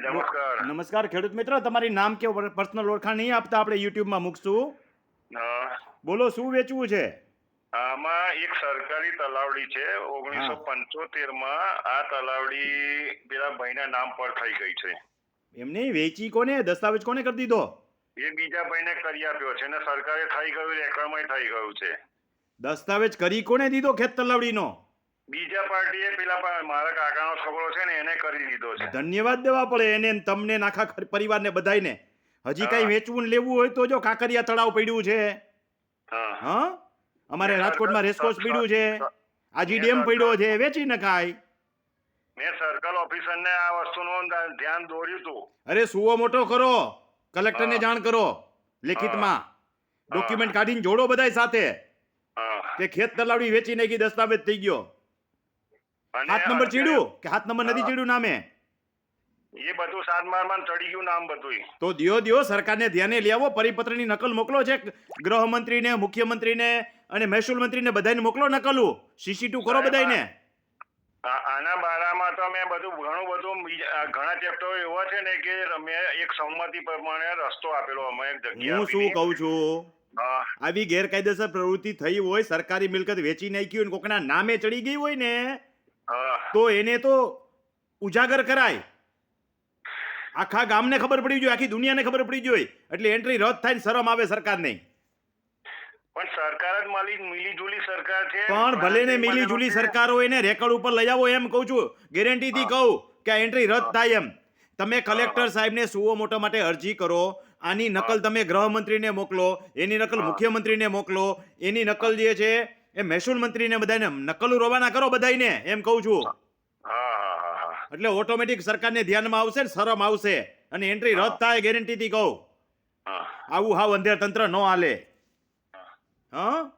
નમસ્કાર. ખેડૂત મિત્ર. તમારી નામ કે પર્સનલ ઓળખાણ નહીં આપતા આપણે યુટ્યુબમાં મૂકશું. બોલો શું વેચવું છે? આમાં એક સરકારી તલાવડી છે ઓગણીસો પંચોતેરમાં આ તલાવડી પેલા ભાઈના નામ પર થઈ ગઈ છે. એમને વેચી કોને? દસ્તાવેજ કોને કરી દીધો? એ બીજા ભાઈને કરી આપ્યો છે ને સરકારે થઈ ગયું રેકર્ડમાં થઈ ગયું છે. દસ્તાવેજ કરી કોને દીધો ખેત તલાવડીનો? બીજા પાર્ટીએ પેલા મારા કાકાનો છોકરો છે ને એને કરી દીધો છે. ધન્યવાદ દેવા પડે એને ને તમને ને આખા પરિવારને બધાયને. હજી કઈ વેચવું ને લેવું હોય તો જો કાંકરિયા તળાવ પડ્યું છે. હા. અમારે રાજકોટમાં રેસકોર્સ પડ્યું છે. આજી ડેમ પડ્યો છે વેચી નખાય. મેં સર્કલ ઓફિસરને આ વસ્તુનું ધ્યાન દોર્યું હતું. અરે સુવો મોટો કરો. કલેક્ટર ને જાણ કરો લેખિતમાં. ડોક્યુમેન્ટ કાઢીને જોડો બધાય સાથે. કે ખેત તલાવડી વેચી નાખી દસ્તાવેજ થઈ ગયો. હાથ નંબર ચીડ્યું? કે હાથ નંબર નથી ચીડ્યું નામે? એ બધું સાત મારમાં ચડી ગયું નામ બધું તો દિયો દિયો સરકારને ધ્યાને લેવો પરિપત્રની નકલ મોકલો છે. ગૃહમંત્રીને મુખ્યમંત્રીને અને મહેસૂલ મંત્રીને બધાને મોકલો નકલું. સીસી ટુ કરો બધાને આના બારામાં તો મેં બધું ઘણું બધું ઘણા ચેપ્ટરો એવા છે ને કે મેં એક સંમતિ પ્રમાણે રસ્તો આપેલો અમે એક જગ્યા હું શું. કહું છું? આવી ગેરકાયદેસર પ્રવૃત્તિ થઈ હોય સરકારી મિલકત વેચી નાખી હોય ને કોકના નામે ચડી ગઈ હોય ને તો એને તો ઉજાગર કરાય. આખા ગામને ખબર પડી જોઈએ આખી દુનિયાને ખબર પડી જોઈએ એટલે એન્ટ્રી રદ થાય ને શરમ આવે સરકારને. પણ સરકાર જ માલી મિલી જુલી સરકાર છે. પણ ભલે ને મિલી જુલી સરકાર હોય ને રેકર્ડ ઉપર લઈ આવો એમ કહું છું. ગેરંટીથી કહું કે એન્ટ્રી રદ થાય એમ. તમે કલેક્ટર સાહેબને સુઓ મોટા માટે અરજી કરો. આની નકલ તમે ગૃહમંત્રીને મોકલો. એની નકલ. મુખ્યમંત્રીને મોકલો. એની નકલ જે છે એ મહેસૂલ મંત્રીને બધાને. નકલ રવાના કરો બધાને એમ કહું છું. એટલે ઓટોમેટિક સરકારને ધ્યાનમાં આવશે ને શરમ આવશે. અને એન્ટ્રી રદ થાય ગેરંટીથી કહું. આવું હાવ અંધેર તંત્ર ન હાલે. હા?